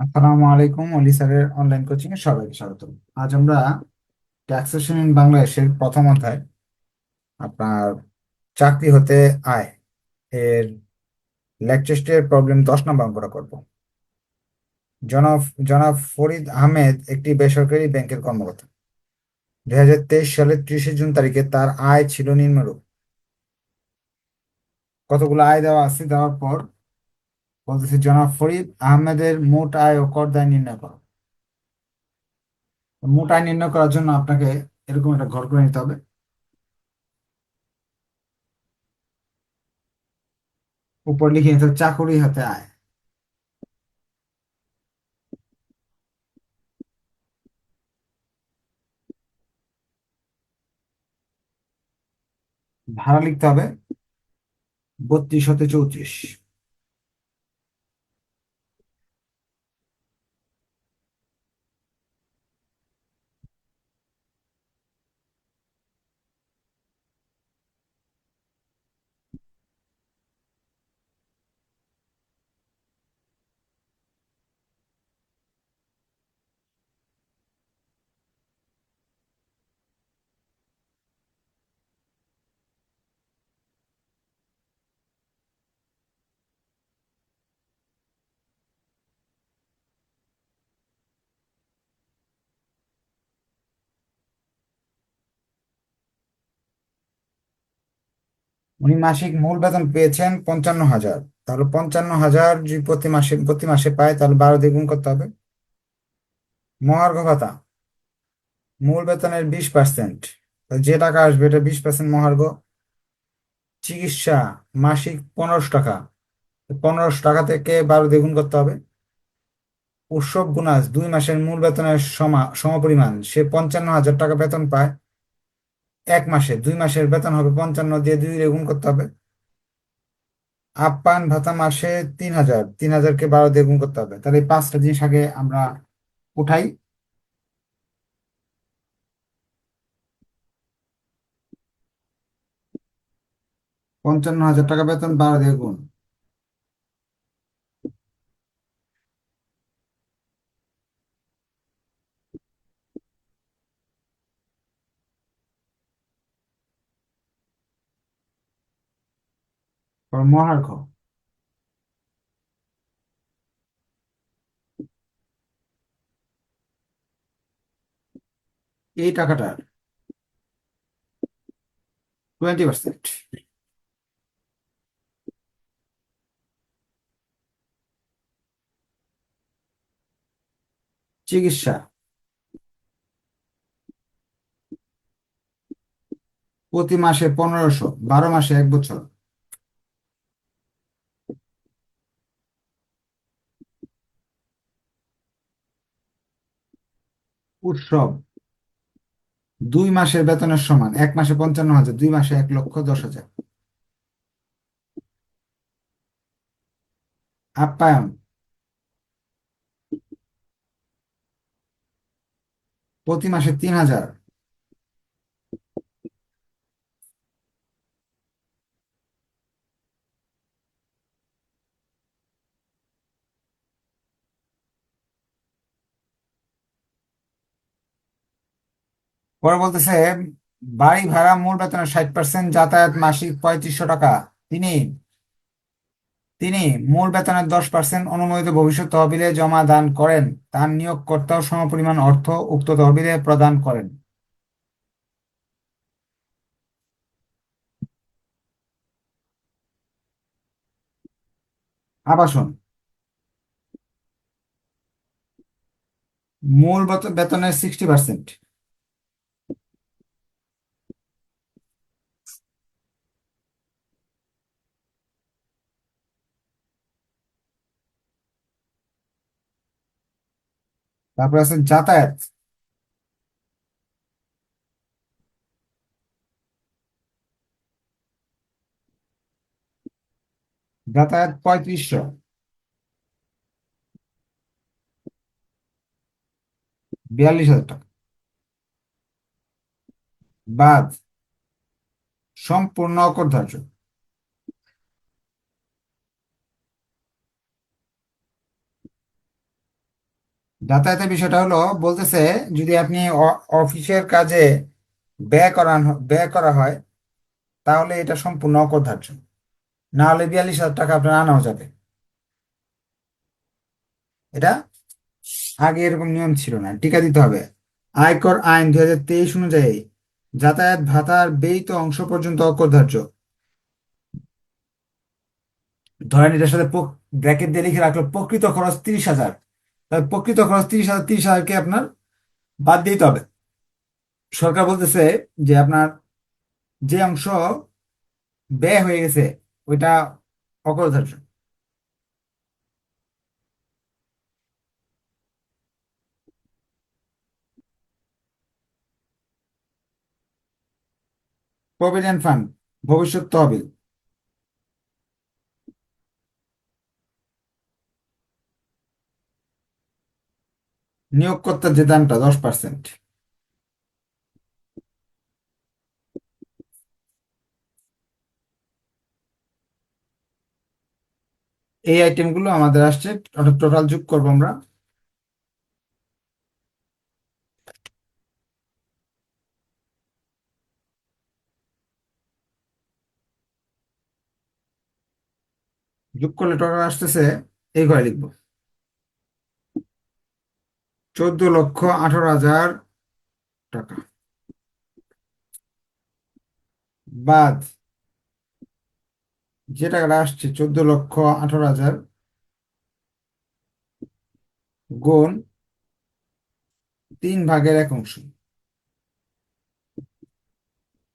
আসসালামু আলাইকুম অলি স্যারের অনলাইন কোচিং এ সবাইকে স্বাগত। আজ আমরা ট্যাক্সেশন ইন বাংলাদেশের প্রথম অধ্যায়, আপনার চাকরি হতে আয় এর টেস্টের প্রবলেম দশ নম্বর অঙ্কটা করব। জনাব জনাব ফরিদ আহমেদ একটি বেসরকারি ব্যাংকের কর্মকর্তা। দুই হাজার তেইশ সালের ত্রিশে জুন তারিখে তার আয় ছিল নিম্নরূপ। কতগুলো আয় দেওয়া আছে দেওয়ার পর বলতেছে, জনাব ফরিদ আহমেদের মোট আয় ও কর দায় নির্ণয় করো। মোট আয় নির্ণয় করার জন্য আপনাকে এরকম একটা ঘর করে নিতে হবে। উপর লিখে নিতে হবে, চাকুরি হাতে আয়। ভাড়া লিখতে হবে, বত্রিশ হতে চৌত্রিশ। উনি মাসিক মূল বেতন পেয়েছেন পঞ্চান্ন হাজার। তাহলে পঞ্চান্ন হাজার যদি প্রতি মাসে প্রতি মাসে পায়, তাহলে বারো দিয়ে করতে হবে। মহার্ঘ ভাতা মূল বেতনের বিশ পার্সেন্ট। যে টাকা আসবে, এটা বিশ পার্সেন্ট মহার্ঘ। চিকিৎসা, মাসিক পনেরোশো টাকা। পনেরোশো টাকা থেকে বারো দিয়ে গুণ করতে হবে। উৎসব বোনাস, দুই মাসের মূল বেতনের সমা, সমপরিমাণ। সে পঞ্চান্ন হাজার টাকা বেতন পায়। এক মাসে, দুই মাসের বেতন হবে পঞ্চান্ন, দিয়ে দুই গুণ করতে হবে। আপ্যায়ন ভাতা মাসে তিন হাজার, তিন হাজারকে বারো দিয়ে গুণ করতে হবে। তাহলে পাঁচটা জিনিস আগে আমরা উঠাই। পঞ্চান্ন হাজার টাকা বেতন, বারো দিয়ে গুণ। তারপর মহার্ঘ এই টাকাটার টোয়েন্টি পার্সেন্ট চিকিৎসা। প্রতি মাসে পনেরোশো বারো মাসে এক বছর। উৎসব দুই মাসের বেতনের সমান, এক মাসে পঞ্চান্ন হাজার, দুই মাসে এক লক্ষ দশ হাজার। আপ্যায়ন। প্রতি মাসে তিন হাজার। পরে বলতেছে, বাড়ি ভাড়া মূল বেতনের ষাট পার্সেন্ট যাতায়াত মাসিক পঁয়ত্রিশশো টাকা। তিনি তিনি মূল বেতনের দশ পার্সেন্ট অনুমোদিত ভবিষ্যৎ তহবিলে জমা দান করেন। তার নিয়োগকর্তাও সমপরিমাণ অর্থ উক্ত তহবিলে প্রদান করেন। আবাসন মূল বেত- বেতনের সিক্সটি পার্সেন্ট তারপর আছে যাতায়াত। যাতায়াত পঁয়ত্রিশশো। বিয়াল্লিশ হাজার টাকা। বাদ। সম্পূর্ণ অকরধার্য যাতায়াতের বিষয়টা হলো, বলতেছে যদি আপনি অফিসের কাজে ব্যয় করান ব্যয় করা হয়, তাহলে এটা সম্পূর্ণ অকরধার্য না হলে বিয়াল্লিশ হাজার টাকা আপনার আনাও যাবে। এটা আগে এরকম নিয়ম ছিল না, টিকা দিতে হবে। আয়কর আইন দুই হাজার তেইশ অনুযায়ী যাতায়াত ভাতার ব্যয়িত অংশ পর্যন্ত অকরধার্য ধরেন এটার সাথে ব্র্যাকেট দিয়ে লিখে রাখল, প্রকৃত খরচ তিরিশ হাজার। তাহলে প্রকৃত খরচ তিরিশ হাজার, তিরিশ হাজারকে আপনার বাদ দিতে হবে। সরকার বলতেছে যে আপনার যে অংশ ব্যয় হয়ে গেছে, ওইটা অকরধার্য প্রভিডেন্ট ফান্ড ভবিষ্যৎ তহবিল। নিয়োগকর্তার যে দামটা দশ পার্সেন্ট। এই আইটেমগুলো আমাদের আসছে। টোটাল যোগ করব আমরা। যোগ করলে টোটাল আসতেছে, এই ঘরে লিখব। চোদ্দ লক্ষ আঠারো হাজার টাকা। বাদ। যে টাকাটা আসছে, চোদ্দ লক্ষ আঠারো হাজার গুণ তিন ভাগের এক অংশ।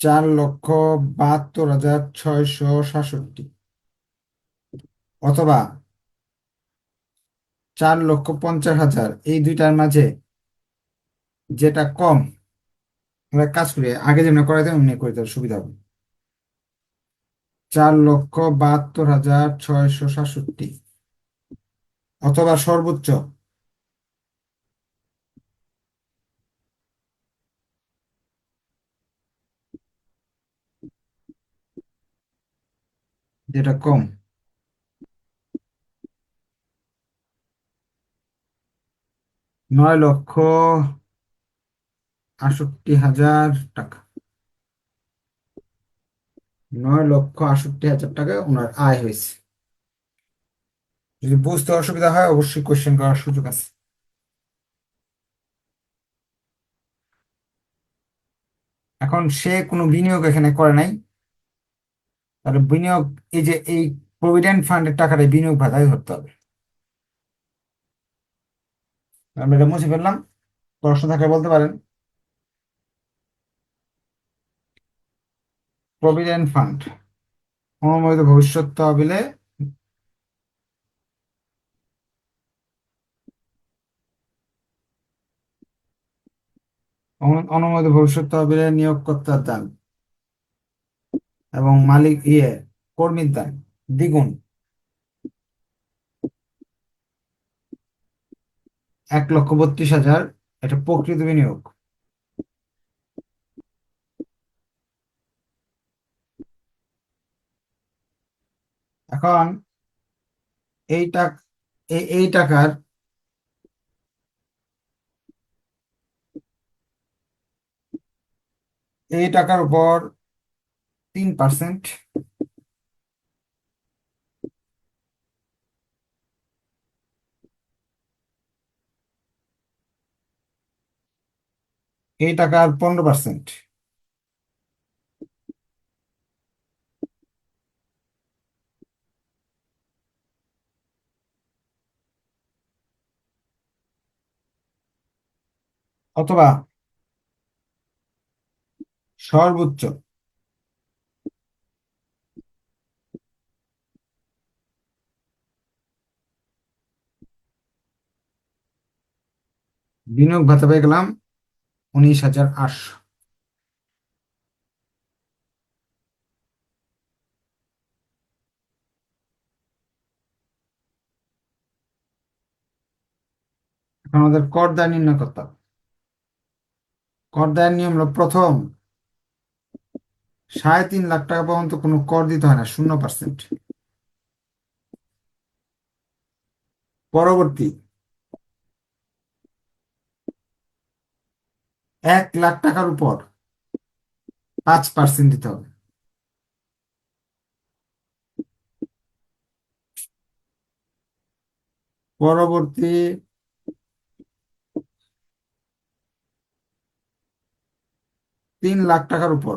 চার লক্ষ বাহাত্তর হাজার ছয়শো সাতষট্টি। অথবা চার লক্ষ পঞ্চাশ হাজার। এই দুইটার মাঝে যেটা কম, আমরা কাজ করি, আগে যেমন করাইতে অমনি করতে সুবিধা হবে। চার লক্ষ বাহাত্তর হাজার ছয়শো সাতষট্টি। অথবা সর্বোচ্চ। যেটা কম। নয় লক্ষ আটষট্টি হাজার টাকা। নয় লক্ষ আটষট্টি হাজার টাকা ওনার আয় হয়েছে। যদি বুঝতে অসুবিধা হয়, অবশ্যই কোশ্চেন করার সুযোগ আছে। এখন সে কোনো বিনিয়োগ এখানে করে নাই। তাহলে বিনিয়োগ, এই যে এই প্রভিডেন্ট ফান্ডের টাকাটা বিনিয়োগ ভাতায় ধরতে হবে। আমরা এটা মুছে ফেললাম। প্রশ্ন থাকলে বলতে পারেন। প্রভিডেন্ট ফান্ড অনুমোদিত ভবিষ্যৎ তহবিলে অনু- অনুমোদিত ভবিষ্যৎ তহবিলে নিয়োগকর্তার দান এবং মালিক ইয়ে কর্মীর দান দ্বিগুণ। এক লক্ষ বত্রিশ হাজার এটা প্রকৃত বিনিয়োগ। এখন এই টাক, এই টাকার এই টাকার উপর তিন পার্সেন্ট এই টাকার পনেরো পার্সেন্ট অথবা সর্বোচ্চ। বিনিয়োগ ভাতা পেয়ে গেলাম। উনিশ হাজার আটশো। এখন আমাদের কর দায় নির্ণয় করতে হবে। কর দায়ের নিয়ম হলো প্রথম, সাড়ে তিন লাখ টাকা পর্যন্ত কোনো কর দিতে হয় না, শূন্য পার্সেন্ট পরবর্তী এক লাখ টাকার উপর পাঁচ পার্সেন্ট দিতে হবে। পরবর্তী তিন লাখ টাকার উপর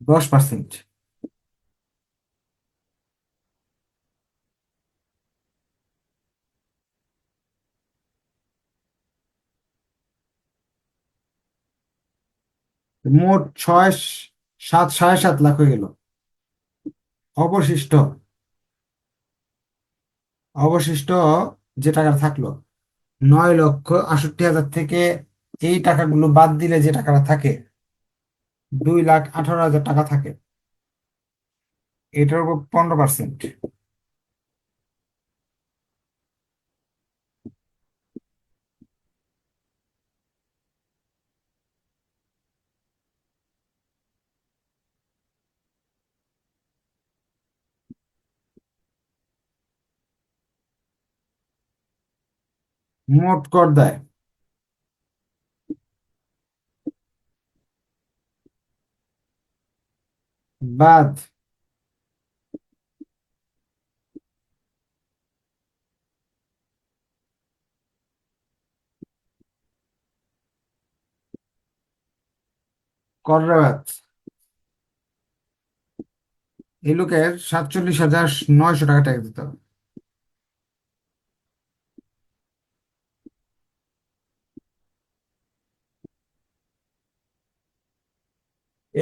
দশ পার্সেন্ট মোট ছয়, সাত, সাড়ে সাত লাখ হয়ে গেল। অবশিষ্ট অবশিষ্ট যে টাকা থাকল, নয় লক্ষ আটষট্টি হাজার থেকে এই টাকাগুলো বাদ দিলে যে টাকাটা থাকে, দুই লাখ আঠারো হাজার টাকা থাকে। এটার উপর পনেরো পার্সেন্ট। মোট কর দেয়। বাদ। কর বাদ এই লোকের সাতচল্লিশ হাজার নয়শো টাকা ট্যাক্স দিতে হবে।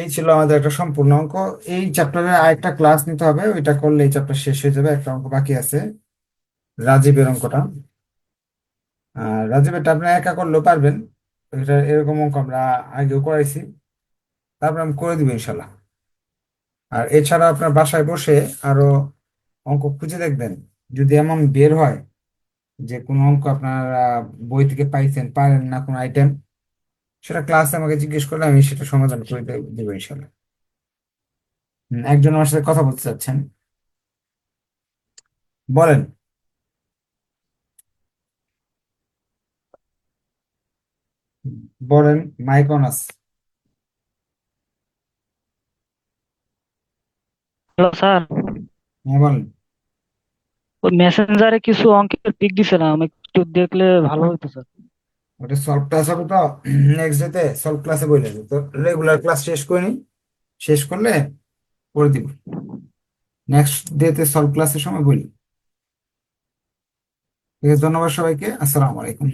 এই ছিল আমাদের একটা সম্পূর্ণ অঙ্ক। এই চ্যাপ্টারে আরেকটা ক্লাস নিতে হবে, ওইটা করলে এই চ্যাপ্টার শেষ হয়ে যাবে, একটা অঙ্ক বাকি আছে রাজীবের অঙ্কটা। আর রাজীবেরটা আপনি একা করলেও পারবেন, এটা এরকম অঙ্ক আমরা আগেও করাইছি। তারপর আমি করে দিব ইনশাল্লাহ আর এছাড়া আপনার বাসায় বসে আরও অঙ্ক খুঁজে দেখবেন, যদি এমন বের হয় যে কোনো অঙ্ক আপনার বই থেকে পাইছেন, পারেন না কোনো আইটেম সেটা ক্লাসে আমাকে জিজ্ঞেস করলে আমি সেটা সমাধান করে দেবো ইনশাল্লাহ একজন আমার সাথে কথা বলতে চাচ্ছেন। বলেন। বলেন মাইক অন আছে। Hello sir. হ্যাঁ বলেন। ওই মেসেঞ্জারে কিছু অঙ্কের পিক দিছিলাম একটু দেখলে ভালো হতো স্যার। ওটা সলভ ক্লাস হবে তো নেক্সট ডেতে সলভ ক্লাসে বলে দেবো তো রেগুলার ক্লাস শেষ করে নি শেষ করলে করে দিব নেক্সট ডেতে সলভ ক্লাসের সময় বলি ঠিক আছে, ধন্যবাদ সবাইকে। আসসালামু আলাইকুম।